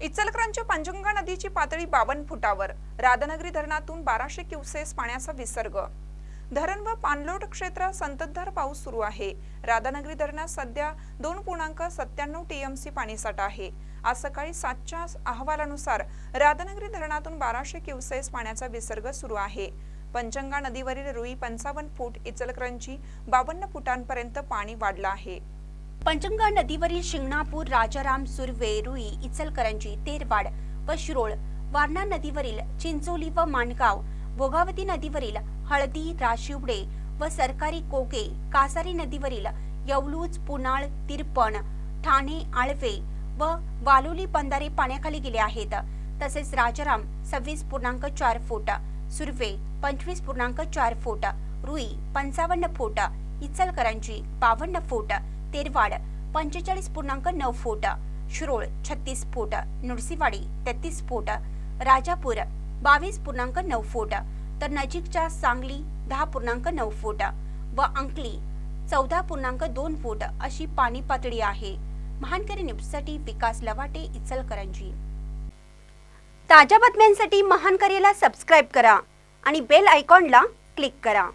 इचलकरांच्या पंचगंगा नदीची पातळी बावन्न फुटावर. राधानगरी धरणातून बाराशे क्युसेस पाण्याचा विसर्ग. धरण व पाणलोट क्षेत्रात संततधार पाऊस सुरू आहे. राधानगरी धरणात सध्या दोन पूर्णांक सत्त्याण्णव टीएमसी पाणीसाठा आहे. आज सकाळी सातच्या अहवालानुसार राधानगरी धरणातून बाराशे क्युसेस पाण्याचा विसर्ग सुरू आहे. पंचंगा नदीवरील रुई पंचावन्न फूट इचलकरंजी बावन्न फुटांपर्यंत पाणी वाढलं आहे. पंचगंगा नदीवरील शिंगणापूर राजाराम सुर्वे रुई इचलकरंजी तेरवाड व शिरोळ वारणा नदीवरील चिंचोली व माणगाव भोगावती नदीवरील हळदी राशिवडे व सरकारी कोके कासारी नदीवरील यवलूज पुनाळ तिरपण ठाणे आळवे व वालोली बंधारे पाण्याखाली गेले आहेत. तसेच राजाराम सव्वीस पूर्णांक चार फूट सुर्वे पंचवीस पूर्णांक चार फूट रुई पंचावन्न फूट इचलकरंजी बावन्न फूट तेरवाड पंचेचाळीस पूर्णांक नऊ फूट शिरोळ छत्तीस फूट नुरसीवाडी तेहतीस फूट राजापूर बावीस पूर्णांक नऊ फूट तर नजीकच्या सांगली दहा पूर्णांक नऊ फूट व अंकली चौदा पूर्णांक दोन फूट अशी पाणी पातळी आहे. महानकरी न्यूजसाठी विकास लवाटे इचलकरंजी. ताज्या बातम्यांसाठी महानकरीला सबस्क्राईब करा आणि बेल आयकॉनला क्लिक करा.